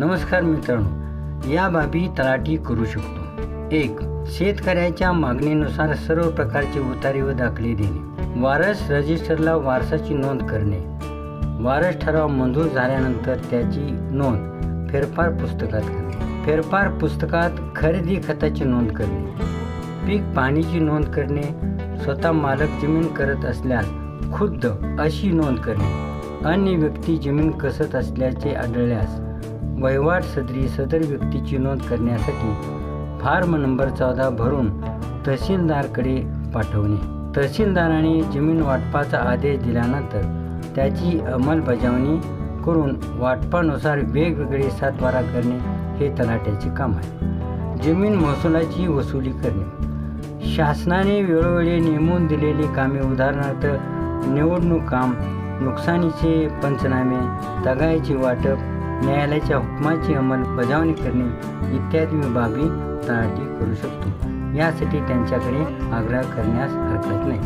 नमस्कार मित्रांनो या बाबी तलाठी करू शकतो. एक शेतकऱ्याच्या मागणीनुसार सर्व प्रकारचे उतारे व दाखले देणे. वारस रजिस्टरला वारसाची नोंद करणे. वारस ठराव मंजूर झाल्यानंतर त्याची नोंद फेरफार पुस्तकात करणे. फेरफार पुस्तकात खरेदी खताची नोंद करणे. पीक पाणीची नोंद करणे. स्वतः मालक जमीन करत असल्यास खुद्द अशी नोंद करणे. अन्य व्यक्ती जमीन कसत असल्याचे आढळल्यास वहिवाट सदरी सदर व्यक्तीची नोंद करण्यासाठी फार्म नंबर चौदा भरून तहसीलदारकडे पाठवणे. तहसीलदाराने जमीन वाटपाचा आदेश दिल्यानंतर त्याची अंमलबजावणी करून वाटपानुसार वेगवेगळे सातबारा करणे हे तलाट्याचे काम आहे. जमीन महसुलाची वसुली करणे. शासनाने वेळोवेळी नेमून दिलेली कामे उदाहरणार्थ निवडणूक काम नुकसानीचे पंचनामे तगायचे वाटप न्यायालयाच्या हुकमाची अंमलबजावणी करणे इत्यादी बाबी तलाठी करू शकतो. यासाठी त्यांच्याकडे आग्रह करण्यास हरकत नाही.